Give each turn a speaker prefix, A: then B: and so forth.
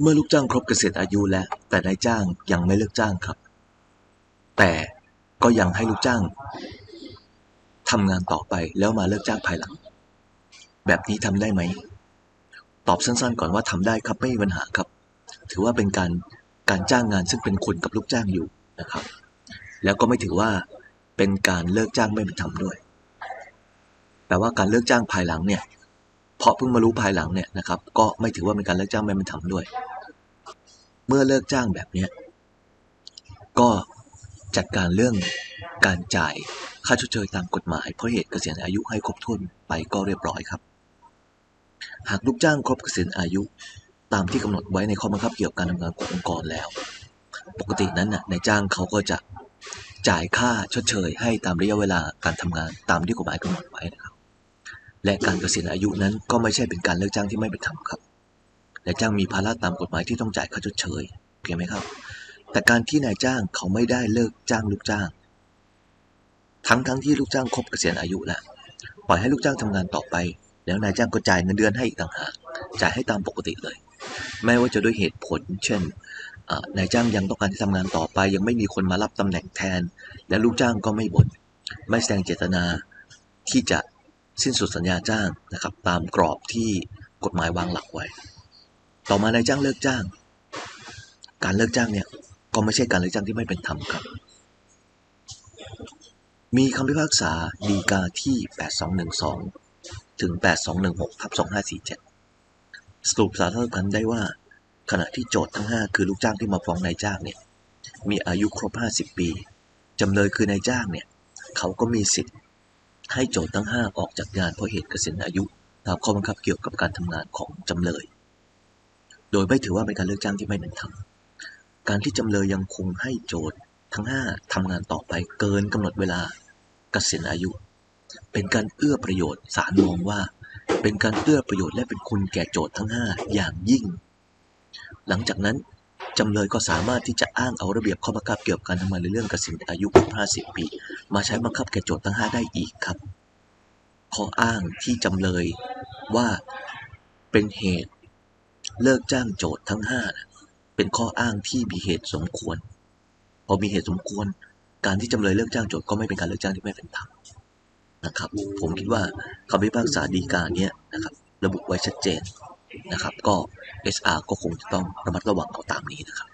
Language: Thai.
A: เมื่อลูกจ้างครบเกษียณอายุแล้ว แต่นายจ้างยังไม่เลิกจ้างครับ แต่ก็ยังให้ลูกจ้างทำงานต่อไปแล้วมาเลิกจ้างภายหลัง แบบนี้ทำได้ไหม ตอบสั้นๆ ก่อนว่าทำได้ครับไม่มีปัญหาครับ ถือว่าเป็นการการจ้างงานซึ่งเป็นคุณกับลูกจ้างอยู่นะครับ แล้วก็ไม่ถือว่าเป็นการเลิกจ้างไม่เป็นธรรมด้วย แต่ว่าการเลิกจ้างภายหลังเนี่ย เพราะเพิ่งมารู้ภายหลังเนี่ยนะครับ ก็ไม่ถือว่าเป็นการเลิกจ้างไม่เป็นธรรมด้วย เมื่อเลิกจ้างแบบเนี้ยก็จัดการเรื่องการจ่ายค่าชดเชยตามกฎหมายเพราะเหตุเกษียณอายุให้ครบถ้วนไปก็เรียบร้อยครับ หากลูกจ้างครบเกษียณอายุตามที่กำหนดไว้ในข้อบังคับเกี่ยวกับการทำงานขององค์กรแล้ว ปกตินั้นน่ะนายจ้างเขาก็จะจ่ายค่าชดเชยให้ตามระยะเวลาการทำงานตามที่กฎหมายกำหนดไว้นะครับ และการเกษียณอายุนั้นก็ไม่ใช่เป็นการเลิกจ้างที่ไม่เป็นธรรมครับนายจ้างมีภาระตามกฎหมายที่ต้องจ่ายค่าชดเชยโอเคไหมครับ แต่การที่นายจ้างเขาไม่ได้เลิกจ้างลูกจ้าง ทั้งทั้งที่ลูกจ้างครบเกษียณอายุแล้วปล่อยให้ลูกจ้างทำงานต่อไป แล้วนายจ้างก็จ่ายเงินเดือนให้อีกต่างหากจ่ายให้ตามปกติเลย ไม่ว่าจะด้วยเหตุผล เช่นนายจ้างยังต้องการที่ทำงานต่อไป ยังไม่มีคนมารับตำแหน่งแทน และลูกจ้างก็ไม่บ่นไม่แสดงเจตนาที่จะ สิ้นสุดสัญญาจ้างนะครับ ตามกรอบที่กฎหมายวางหลักไว้ ต่อมานายจ้างเลิกจ้าง การเลิกจ้างเนี่ยก็ไม่ใช่การเลิกจ้างที่ไม่เป็นธรรมครับ มีคำพิพากษาดีกาที่ 8212 ถึง 8216ทับ2547 สรุปสาธารณกันได้ว่า ขณะที่โจทย์ทั้ง 5 คือลูกจ้างที่มาฟ้องนายจ้างเนี่ยมีอายุครบ 50 ปีจำเลยคือนายจ้างเนี่ยเขาก็มีสิทธิ์ ให้โจทย์ทั้ง 5 ออกจากงานเพราะเหตุเกษียณอายุ ตามข้อบังคับเกี่ยวกับการทำงานของจำเลย โดยไม่ถือว่าเป็นการเลิกจ้างที่ไม่เป็นธรรม การที่จำเลยยังคงให้โจทย์ทั้ง 5ทำงานต่อไปเกินกำหนดเวลาเกษียณอายุ เป็นการเอื้อประโยชน์ศาลมองว่า เป็นการเอื้อประโยชน์และเป็นคุณแก่โจทย์ทั้ง 5 อย่างยิ่ง หลังจากนั้นจำเลยก็สามารถที่จะอ้างเอาระเบียบข้อบังคับเกี่ยวกับการทำงานในเรื่องเกษียณอายุครบ50 ปี มาใช้บังคับแก่โจทย์ทั้ง 5 ได้อีกครับ ข้ออ้างที่จำเลยว่าเป็นเหตุเลิกจ้างโจทย์ทั้ง 5 เป็นข้ออ้างที่มีเหตุสมควร พอมีเหตุสมควร การที่จำเลยเลิกจ้างโจทย์ก็ไม่เป็นการเลิกจ้างที่ไม่เป็นธรรมนะครับ ผมคิดว่าคำพิพากษาฎีกาเนี้ยนะครับ ระบุไว้ชัดเจนนะครับ ก็ SR ก็คงจะต้องระมัดระวังเอาตามนี้นะครับ